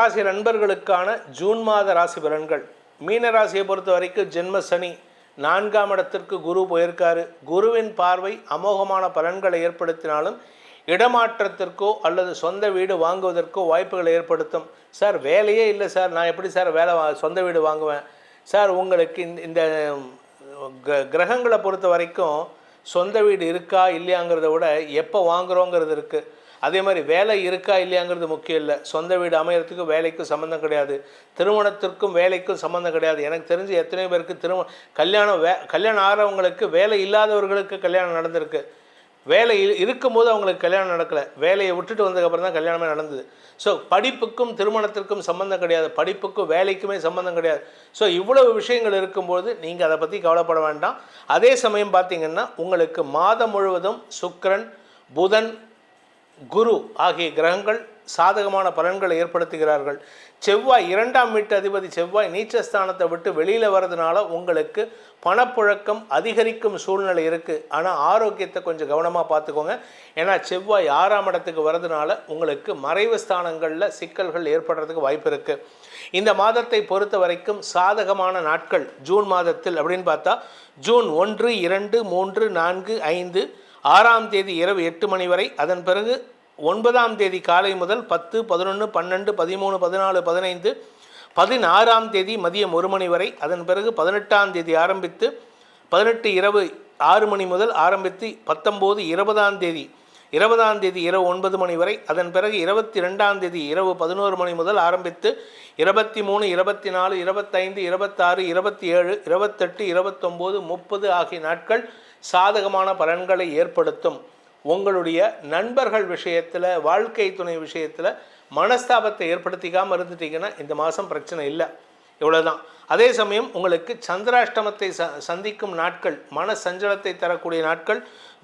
ராசி நண்பர்களுக்கான ஜூன் மாத ராசி பலன்கள். மீன ராசியை பொறுத்த வரைக்கும் ஜென்ம சனி நான்காம் இடத்திற்கு குரு போயிருக்காரு. குருவின் பார்வை அமோகமான பலன்களை ஏற்படுத்தினாலும் இடமாற்றத்திற்கோ அல்லது சொந்த வீடு வாங்குவதற்கோ வாய்ப்புகளை ஏற்படுத்தும். சார் வேலையே இல்லை சார். நான் எப்படி சார் வேலை வா சொந்த வீடு வாங்குவேன்? சார் உங்களுக்கு இந்த இந்த கிரகங்களை பொறுத்த வரைக்கும் சொந்த வீடு இருக்கா இல்லையாங்கிறத விட எப்போ வாங்குறோங்கிறது இருக்குது அதே மாதிரி வேலை இருக்கா இல்லையாங்கிறது முக்கியம் இல்லை. சொந்த வீடு அமையறதுக்கும் வேலைக்கும் சம்மந்தம் கிடையாது. திருமணத்திற்கும் வேலைக்கும் சம்மந்தம் கிடையாது. எனக்கு தெரிஞ்சு எத்தனையோ பேருக்கு திருமண கல்யாணம் வே கல்யாணம் ஆகிறவங்களுக்கு வேலை இல்லாதவர்களுக்கு கல்யாணம் நடந்திருக்கு. வேலை இருக்கும்போது அவங்களுக்கு கல்யாணம் நடக்கலை. வேலையை விட்டுட்டு வந்ததுக்கப்புறம் தான் கல்யாணமே நடந்தது. ஸோ படிப்புக்கும் திருமணத்திற்கும் சம்மந்தம் கிடையாது. படிப்புக்கும் வேலைக்குமே சம்மந்தம் கிடையாது. ஸோ இவ்வளவு விஷயங்கள் இருக்கும்போது நீங்கள் அதை பற்றி கவலைப்பட வேண்டாம். அதே சமயம் பார்த்தீங்கன்னா உங்களுக்கு மாதம் முழுவதும் சுக்கரன் புதன் குரு ஆகிய கிரகங்கள் சாதகமான பலன்களை ஏற்படுத்துகிறார்கள். செவ்வாய் இரண்டாம் வீட்டு அதிபதி செவ்வாய் நீச்சஸ்தானத்தை விட்டு வெளியில் வர்றதுனால உங்களுக்கு பணப்புழக்கம் அதிகரிக்கும் சூழ்நிலை இருக்குது ஆனால் ஆரோக்கியத்தை கொஞ்சம் கவனமாக பார்த்துக்கோங்க. ஏன்னா செவ்வாய் ஆறாம் இடத்துக்கு வர்றதுனால உங்களுக்கு மறைவு ஸ்தானங்களில் சிக்கல்கள் ஏற்படுறதுக்கு வாய்ப்பு இருக்குது இந்த மாதத்தை பொறுத்த வரைக்கும் சாதகமான நாட்கள் ஜூன் மாதத்தில் அப்படின்னு பார்த்தா ஜூன் ஒன்று இரண்டு மூன்று நான்கு ஐந்து ஆறாம் தேதி இரவு எட்டு மணி வரை. அதன் பிறகு ஒன்பதாம் தேதி காலை முதல் பத்து பதினொன்று பன்னெண்டு பதிமூணு பதினாலு பதினைந்து பதினாறாம் தேதி மதியம் ஒரு மணி வரை. அதன் பிறகு பதினெட்டாம் தேதி ஆரம்பித்து பதினெட்டு இரவு ஆறு மணி முதல் ஆரம்பித்து பத்தொம்போது இருபதாம் தேதி இருபதாம் தேதி இரவு ஒன்பது மணி வரை அதன் பிறகு இருபத்தி ரெண்டாம் தேதி இரவு பதினோரு மணி முதல் ஆரம்பித்து இருபத்தி மூணு இருபத்தி நாலு இருபத்தைந்து இருபத்தாறு இருபத்தி ஏழு இருபத்தெட்டு இருபத்தொம்போது முப்பது ஆகிய நாட்கள் சாதகமான பலன்களை ஏற்படுத்தும். உங்களுடைய நண்பர்கள் விஷயத்தில் வாழ்க்கை துணை விஷயத்தில் மனஸ்தாபத்தை ஏற்படுத்திக்காமல் இருந்துட்டீங்கன்னா இந்த மாதம் பிரச்சனை இல்லை. இவ்வளோதான் அதே சமயம் உங்களுக்கு சந்திராஷ்டமத்தை ச சந்திக்கும் நாட்கள் மன சஞ்சலத்தை தரக்கூடிய நாட்கள்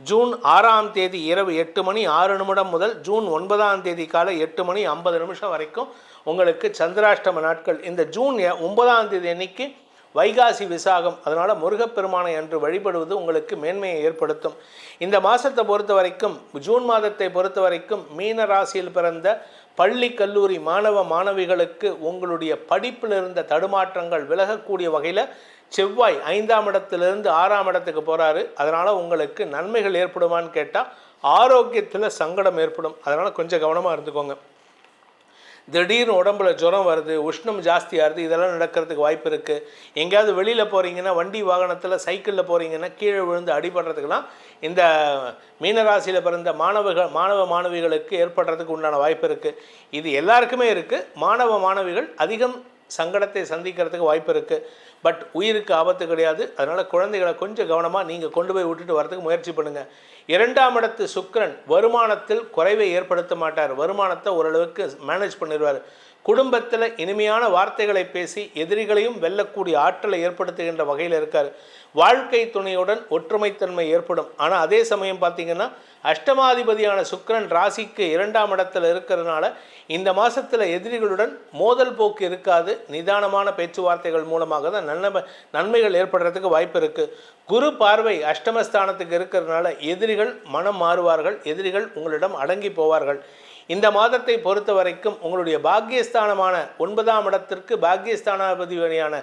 ஜூன் ஆறாம் தேதி இரவு எட்டு மணி ஆறு நிமிடம் முதல் ஜூன் ஒன்பதாம் தேதி காலை எட்டு மணி ஐம்பது நிமிஷம் வரைக்கும் உங்களுக்கு சந்திராஷ்டம நாட்கள். இந்த ஜூன் ஒன்பதாம் தேதி அன்னைக்கு வைகாசி விசாகம் அதனால் முருகப்பெருமானை அன்று வழிபடுவது உங்களுக்கு மேன்மையை ஏற்படுத்தும். இந்த மாதத்தை பொறுத்த வரைக்கும் ஜூன் மாதத்தை பொறுத்த வரைக்கும் மீன ராசியில் பிறந்த பள்ளி கல்லூரி மாணவ மாணவிகளுக்கு உங்களுடைய படிப்பில் இருந்த தடுமாற்றங்கள் விலகக்கூடிய வகையில் செவ்வாய் ஐந்தாம் இடத்திலிருந்து ஆறாம் இடத்துக்கு போகிறாரு அதனால் உங்களுக்கு நன்மைகள் ஏற்படுமான்னு கேட்டால் ஆரோக்கியத்தில் சங்கடம் ஏற்படும். அதனால் கொஞ்சம் கவனமாக இருந்துக்கோங்க. திடீர்னு உடம்புல ஜுரம் வருது உஷ்ணம் ஜாஸ்தியாகுது இதெல்லாம் நடக்கிறதுக்கு வாய்ப்பு இருக்குது எங்கேயாவது வெளியில் போகிறீங்கன்னா வண்டி வாகனத்தில் சைக்கிளில் போகிறீங்கன்னா கீழே விழுந்து அடிபடுறதுக்கெல்லாம் இந்த மீனராசியில் பிறந்த மாணவர்கள் மாணவ மாணவிகளுக்கு ஏற்படுறதுக்கு உண்டான வாய்ப்பு இருக்குது இது எல்லாருக்குமே இருக்குது மாணவ மாணவிகள் அதிகம் சங்கடத்தை சந்திக்கிறதுக்கு வாய்ப்பு இருக்குது பட் உயிருக்கு ஆபத்து கிடையாது. அதனால் குழந்தைகளை கொஞ்சம் கவனமாக நீங்கள் கொண்டு போய் விட்டுட்டு வரதுக்கு முயற்சி பண்ணுங்கள் இரண்டாம் இடத்து சுக்கரன் வருமானத்தில் குறைவை ஏற்படுத்த மாட்டார். வருமானத்தை ஓரளவுக்கு மேனேஜ் பண்ணிடுவார் குடும்பத்தில் இனிமையான வார்த்தைகளை பேசி எதிரிகளையும் வெல்லக்கூடிய ஆற்றலை ஏற்படுத்துகின்ற வகையில் இருக்கார். வாழ்க்கை துணையுடன் ஒற்றுமைத்தன்மை ஏற்படும். ஆனால் அதே சமயம் பார்த்தீங்கன்னா அஷ்டமாதிபதியான சுக்கரன் ராசிக்கு இரண்டாம் இடத்துல இருக்கிறதுனால இந்த மாதத்தில் எதிரிகளுடன் மோதல் போக்கு இருக்காது. நிதானமான பேச்சுவார்த்தைகள் மூலமாக தான் நன்மை நன்மைகள் ஏற்படுறதுக்கு வாய்ப்பு இருக்குது குரு பார்வை அஷ்டமஸ்தானத்துக்கு இருக்கிறதுனால எதிரிகள் மனம் மாறுவார்கள். எதிரிகள் உங்களிடம் அடங்கி போவார்கள். இந்த மாதத்தை பொறுத்த வரைக்கும் உங்களுடைய பாக்கியஸ்தானமான ஒன்பதாம் இடத்திற்கு பாக்கியஸ்தானாதிபதியான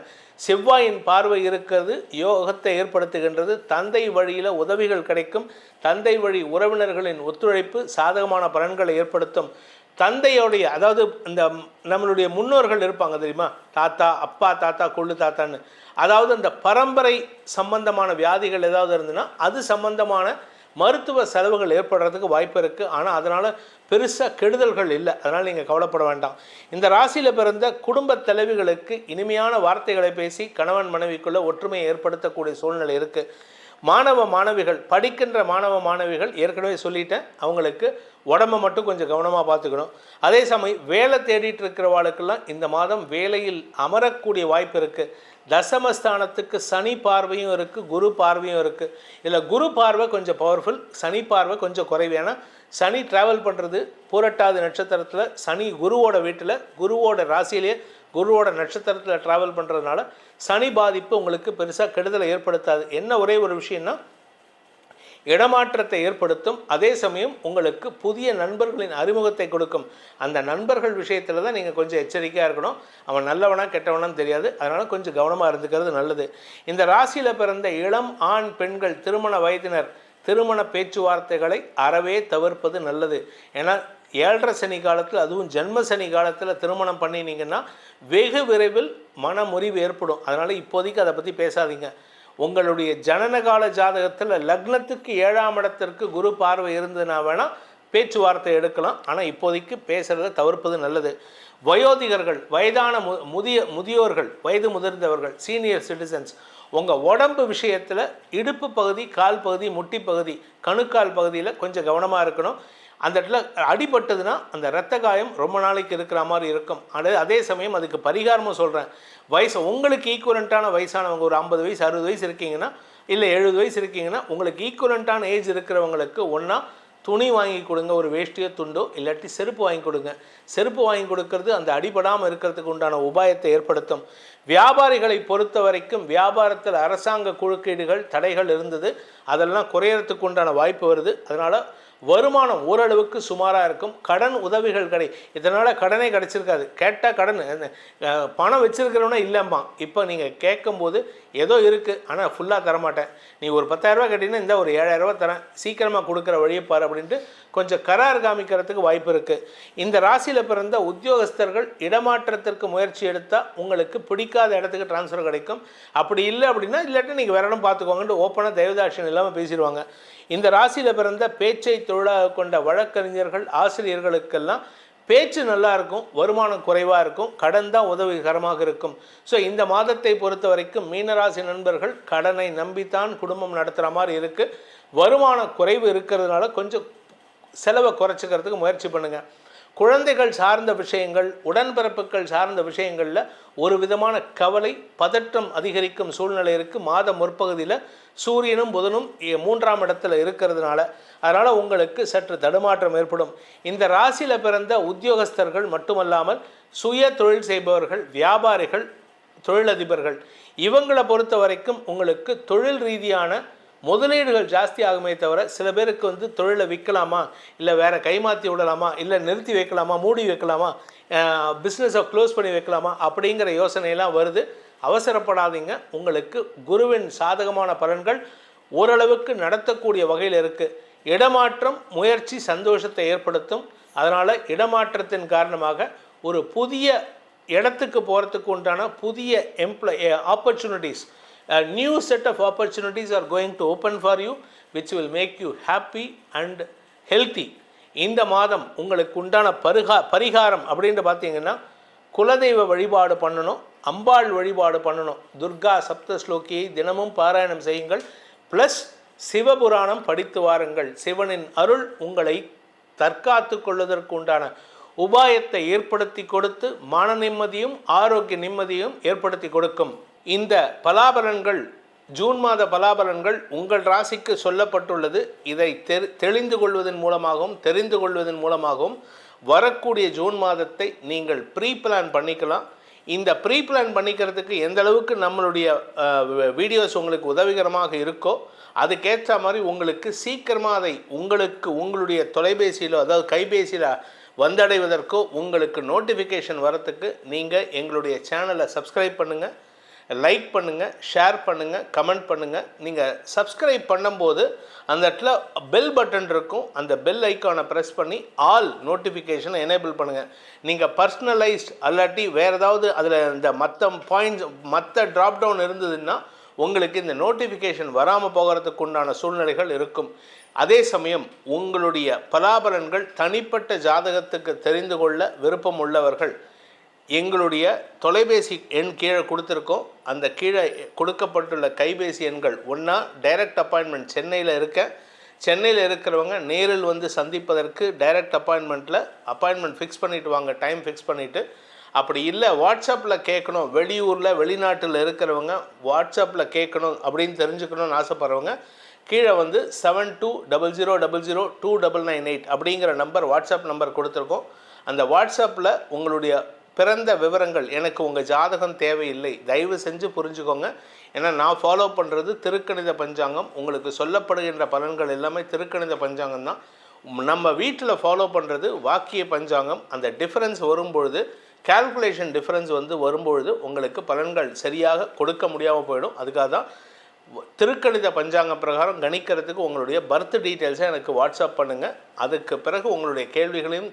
செவ்வாயின் பார்வை இருக்கிறது யோகத்தை ஏற்படுத்துகின்றது தந்தை வழியில் உதவிகள் கிடைக்கும் தந்தை வழி உறவினர்களின் ஒத்துழைப்பு சாதகமான பலன்களை ஏற்படுத்தும். தந்தையோடைய அதாவது இந்த நம்மளுடைய முன்னோர்கள் இருப்பாங்க தெரியுமா? தாத்தா அப்பா தாத்தா கொள்ளு தாத்தான்னு. அதாவது அந்த பரம்பரை சம்பந்தமான வியாதிகள் ஏதாவது இருந்ததுன்னா அது சம்பந்தமான மருத்துவ செலவுகள் ஏற்படுறதுக்கு வாய்ப்பு இருக்குது ஆனால் அதனால் பெருசாக கெடுதல்கள் இல்லை. அதனால் நீங்கள் கவலைப்பட வேண்டாம். இந்த ராசியில் பிறந்த குடும்ப தலைவிகளுக்கு இனிமையான வார்த்தைகளை பேசி கணவன் மனைவிக்குள்ளே ஒற்றுமையை ஏற்படுத்தக்கூடிய சூழ்நிலை இருக்குது மாணவ மாணவிகள் படிக்கின்ற மாணவ மாணவிகள் ஏற்கனவே சொல்லிட்டேன். அவங்களுக்கு உடம்பை மட்டும் கொஞ்சம் கவனமாக பார்த்துக்கணும். அதே சமயம் வேலை தேடிட்டு இருக்கிறவாளுக்கெல்லாம் இந்த மாதம் வேலையில் அமரக்கூடிய வாய்ப்பு இருக்குது தசமஸ்தானத்துக்கு சனி பார்வையும் இருக்குது குரு பார்வையும் இருக்குது இதில் குரு பார்வை கொஞ்சம் பவர்ஃபுல் சனி பார்வை கொஞ்சம் குறைவு. ஏன்னா சனி ட்ராவல் பண்ணுறது பூரட்டாதி நட்சத்திரத்தில் சனி குருவோட வீட்டில் குருவோட ராசியிலேயே குருவோட நட்சத்திரத்தில் ட்ராவல் பண்ணுறதுனால சனி பாதிப்பு உங்களுக்கு பெருசாக கெடுதலை ஏற்படுத்தாது. என்ன ஒரே ஒரு விஷயம்னா இடமாற்றத்தை ஏற்படுத்தும். அதே சமயம் உங்களுக்கு புதிய நண்பர்களின் அறிமுகத்தை கொடுக்கும். அந்த நண்பர்கள் விஷயத்தில் தான் நீங்கள் கொஞ்சம் எச்சரிக்கையாக இருக்கணும். அவன் நல்லவனா கெட்டவனான்னு தெரியாது. அதனால் கொஞ்சம் கவனமாக இருந்துக்கிறது நல்லது. இந்த ராசியில் பிறந்த இளம் ஆண் பெண்கள் திருமண வயதினர் திருமண பேச்சுவார்த்தைகளை அறவே தவிர்ப்பது நல்லது. ஏன்னா ஏழரை சனி காலத்தில் அதுவும் ஜென்ம சனி காலத்தில் திருமணம் பண்ணினீங்கன்னா வெகு விரைவில் மன முறிவு ஏற்படும். அதனால் இப்போதைக்கு அதை பற்றி பேசாதீங்க. உங்களுடைய ஜனனகால ஜாதகத்தில் லக்னத்துக்கு ஏழாம் இடத்திற்கு குரு பார்வை இருந்ததுன்னா வேணால் பேச்சுவார்த்தை எடுக்கலாம். ஆனால் இப்போதைக்கு பேசுகிறத தவிர்ப்பது நல்லது. வயோதிகர்கள் வயதான மு முதிய முதியோர்கள் வயது முதிர்ந்தவர்கள் சீனியர் சிட்டிசன்ஸ் உங்கள் உடம்பு விஷயத்தில் இடுப்பு பகுதி கால் பகுதி முட்டி பகுதி கணுக்கால் பகுதியில் கொஞ்சம் கவனமாக இருக்கணும். அந்த இடத்துல அடிபட்டதுன்னா அந்த இரத்த காயம் ரொம்ப நாளைக்கு இருக்கிற மாதிரி இருக்கும். அது அதே சமயம் அதுக்கு பரிகாரமும் சொல்கிறேன் வயசு உங்களுக்கு ஈக்குவலண்ட்டான வயசானவங்க ஒரு ஐம்பது வயசு அறுபது வயசு இருக்கீங்கன்னா இல்லை எழுபது வயசு இருக்கீங்கன்னா உங்களுக்கு ஈக்குவலண்ட்டான ஏஜ் இருக்கிறவங்களுக்கு ஒன்றா துணி வாங்கி கொடுங்க ஒரு வேஷ்டியோ துண்டோ இல்லாட்டி செருப்பு வாங்கி கொடுங்க. செருப்பு வாங்கி கொடுக்கறது அந்த அடிபடாமல் இருக்கிறதுக்கு உண்டான உபாயத்தை ஏற்படுத்தும். வியாபாரிகளை பொறுத்த வரைக்கும் வியாபாரத்தில் அரசாங்க குறுக்கீடுகள் தடைகள் இருந்தது. அதெல்லாம் குறையறதுக்கு உண்டான வாய்ப்பு வருது. அதனால் வருமானம் ஓரளவுக்கு சுமாராக இருக்கும். கடன் உதவிகள் கிடை. இதனால் கடனே கிடச்சிருக்காது. கேட்டால் கடன் பணம் வச்சிருக்கிறவனே இல்லைம்மா இப்போ நீங்கள் கேட்கும்போது ஏதோ இருக்குது ஆனால் ஃபுல்லாக தரமாட்டேன். நீ ஒரு பத்தாயிரரூபா கேட்டிங்கன்னா இந்த ஒரு ஏழாயிரரூபா தரேன். சீக்கிரமாக கொடுக்குற வழியை பாரு அப்படின்ட்டு கொஞ்சம் கரார் காமிக்கிறதுக்கு வாய்ப்பு இருக்குது இந்த ராசியில் பிறந்த உத்தியோகஸ்தர்கள் இடமாற்றத்திற்கு முயற்சி எடுத்தால் உங்களுக்கு பிடிக்காத இடத்துக்கு ட்ரான்ஸ்ஃபர் கிடைக்கும். அப்படி இல்லை அப்படின்னா இல்லாட்டி நீங்கள் வேற இடம் பார்த்துக்கோங்கன்ட்டு ஓப்பனாக தெய்வதாட்சியம் இல்லாமல் பேசிடுவாங்க. இந்த ராசியில் பிறந்த பேச்சை தொழிலாக கொண்ட வழக்கறிஞர்கள் ஆசிரியர்களுக்கெல்லாம் பேச்சு நல்லா இருக்கும் வருமானம் குறைவாக இருக்கும் கடன் தான் உதவிகரமாக இருக்கும். ஸோ இந்த மாதத்தை பொறுத்த வரைக்கும் மீனராசி நண்பர்கள் கடனை நம்பித்தான் குடும்பம் நடத்துகிற மாதிரி இருக்குது வருமான குறைவு இருக்கிறதுனால கொஞ்சம் செலவை குறைச்சிக்கிறதுக்கு முயற்சி பண்ணுங்கள் குழந்தைகள் சார்ந்த விஷயங்கள் உடன்பிறப்புகள் சார்ந்த விஷயங்களில் ஒரு விதமான கவலை பதற்றம் அதிகரிக்கும் சூழ்நிலை இருக்குது மாத முற்பகுதியில் சூரியனும் புதனும் மூன்றாம் இடத்துல இருக்கிறதுனால அதனால் உங்களுக்கு சற்று தடுமாற்றம் ஏற்படும். இந்த ராசியில் பிறந்த உத்தியோகஸ்தர்கள் மட்டுமல்லாமல் சுய தொழில் செய்பவர்கள் வியாபாரிகள் தொழிலதிபர்கள் இவங்களை பொறுத்த வரைக்கும் உங்களுக்கு தொழில் ரீதியான முதலீடுகள் ஜாஸ்தி ஆகுமே தவிர சில பேருக்கு வந்து தொழிலை விற்கலாமா? இல்லை வேற கைமாற்றி விடலாமா? இல்லை நிறுத்தி வைக்கலாமா? மூடி வைக்கலாமா? பிஸ்னஸை க்ளோஸ் பண்ணி வைக்கலாமா? அப்படிங்கிற யோசனையெல்லாம் வருது. அவசரப்படாதீங்க. உங்களுக்கு குருவின் சாதகமான பலன்கள் ஓரளவுக்கு நடத்தக்கூடிய வகையில் இருக்குது இடமாற்றம் முயற்சி சந்தோஷத்தை ஏற்படுத்தும். அதனால் இடமாற்றத்தின் காரணமாக ஒரு புதிய இடத்துக்கு போகிறதுக்கு உண்டான புதிய employ opportunities new set of opportunities are going to open for you which will make you happy and healthy இந்த மாதம் உங்களுக்கு உண்டான பரிகா பரிகாரம் அப்படின்ட்டு பார்த்தீங்கன்னா குலதெய்வ வழிபாடு பண்ணணும் அம்பாள் வழிபாடு பண்ணணும். துர்கா சப்த ஸ்லோகியை தினமும் பாராயணம் செய்யுங்கள். ப்ளஸ் சிவபுராணம் படித்து வாருங்கள். சிவனின் அருள் உங்களை தற்காத்து கொள்வதற்கு உண்டான உபாயத்தை ஏற்படுத்தி கொடுத்து மன நிம்மதியும் ஆரோக்கிய நிம்மதியும் ஏற்படுத்தி கொடுக்கும். இந்த பலாபலன்கள் ஜூன் மாத பலாபலன்கள் உங்கள் ராசிக்கு சொல்லப்பட்டுள்ளது. இதை தெரி தெளிந்து கொள்வதன் மூலமாகவும் தெரிந்து கொள்வதன் மூலமாகவும் வரக்கூடிய ஜூன் மாதத்தை நீங்கள் ப்ரீ பிளான் பண்ணிக்கலாம். இந்த ப்ரீ பிளான் பண்ணிக்கிறதுக்கு எந்த அளவுக்கு நம்மளுடைய வீடியோஸ் உங்களுக்கு உதவிகரமாக இருக்கோ அதுக்கேற்ற மாதிரி உங்களுக்கு சீக்கிரமாக அதை உங்களுக்கு உங்களுடைய தொலைபேசியிலோ அதாவது கைபேசியில் வந்தடைவதற்கோ உங்களுக்கு நோட்டிஃபிகேஷன் வரத்துக்கு நீங்கள் எங்களுடைய சேனலை சப்ஸ்கிரைப் பண்ணுங்கள் லைக் பண்ணுங்கள் ஷேர் பண்ணுங்கள் கமெண்ட் பண்ணுங்கள் நீங்கள் சப்ஸ்கிரைப் பண்ணும்போது அந்த இடத்துல பெல் பட்டன் இருக்கும். அந்த பெல் ஐக்கானை ப்ரெஸ் பண்ணி ஆல் நோட்டிஃபிகேஷனை எனேபிள் பண்ணுங்கள் நீங்கள் பர்சனலைஸ்ட் அல்லாட்டி வேறு ஏதாவது அதில் இந்த மற்ற பாயிண்ட்ஸ் மற்ற ட்ராப் டவுன் இருந்ததுன்னா உங்களுக்கு இந்த நோட்டிஃபிகேஷன் வராமல் போகிறதுக்கு உண்டான சூழ்நிலைகள் இருக்கும். அதே சமயம் உங்களுடைய பலாபலன்கள் தனிப்பட்ட ஜாதகத்துக்கு தெரிந்து கொள்ள விருப்பம் உள்ளவர்கள் எங்களுடைய தொலைபேசி எண் கீழே கொடுத்துருக்கோம். அந்த கீழே கொடுக்கப்பட்டுள்ள கைபேசி எண்கள் ஒன்றா டைரக்ட் அப்பாயின்மெண்ட் சென்னையில் இருக்க. சென்னையில் இருக்கிறவங்க நேரில் வந்து சந்திப்பதற்கு டைரக்ட் அப்பாயின்மெண்ட்டில் அப்பாயின்மெண்ட் ஃபிக்ஸ் பண்ணிவிட்டு வாங்க டைம் ஃபிக்ஸ் பண்ணிவிட்டு அப்படி இல்லை வாட்ஸ்அப்பில் கேட்கணும் வெளியூரில் வெளிநாட்டில் இருக்கிறவங்க வாட்ஸ்அப்பில் கேட்கணும் அப்படின்னு தெரிஞ்சுக்கணும்னு ஆசைப்பட்றவங்க கீழே வந்து seven two double zero double zero two double nine eight அப்படிங்கிற நம்பர் வாட்ஸ்அப் நம்பர் கொடுத்துருக்கோம். அந்த வாட்ஸ்அப்பில் உங்களுடைய பிறந்த விவரங்கள். எனக்கு உங்கள் ஜாதகம் தேவையில்லை. தயவு செஞ்சு புரிஞ்சுக்கோங்க. ஏன்னா நான் ஃபாலோ பண்ணுறது திருக்கணித பஞ்சாங்கம். உங்களுக்கு சொல்லப்படுகின்ற பலன்கள் எல்லாமே திருக்கணித பஞ்சாங்கம் தான். நம்ம வீட்டில் ஃபாலோ பண்ணுறது வாக்கிய பஞ்சாங்கம். அந்த டிஃப்ரென்ஸ் வரும்பொழுது கால்குலேஷன் டிஃப்ரென்ஸ் வந்து வரும்பொழுது உங்களுக்கு பலன்கள் சரியாக கொடுக்க முடியாமல் போயிடும். அதுக்காக தான் திருக்கணித பஞ்சாங்க பிரகாரம் கணிக்கிறதுக்கு உங்களுடைய பர்த் டீட்டெயில்ஸை எனக்கு வாட்ஸ்அப் பண்ணுங்கள் அதுக்கு பிறகு உங்களுடைய கேள்விகளையும்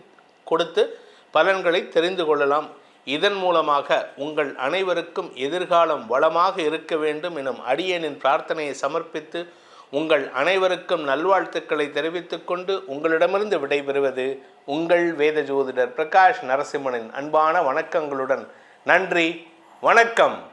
கொடுத்து பலன்களை தெரிந்து கொள்ளலாம். இதன் மூலமாக உங்கள் அனைவருக்கும் எதிர்காலம் வளமாக இருக்க வேண்டும் எனும் அடியனின் பிரார்த்தனையை சமர்ப்பித்து உங்கள் அனைவருக்கும் நல்வாழ்த்துக்களை தெரிவித்துக் கொண்டு உங்களிடமிருந்து விடைபெறுவது உங்கள் வேத ஜோதிடர் பிரகாஷ் நரசிம்மனின் அன்பான வணக்கங்களுடன். நன்றி. வணக்கம்.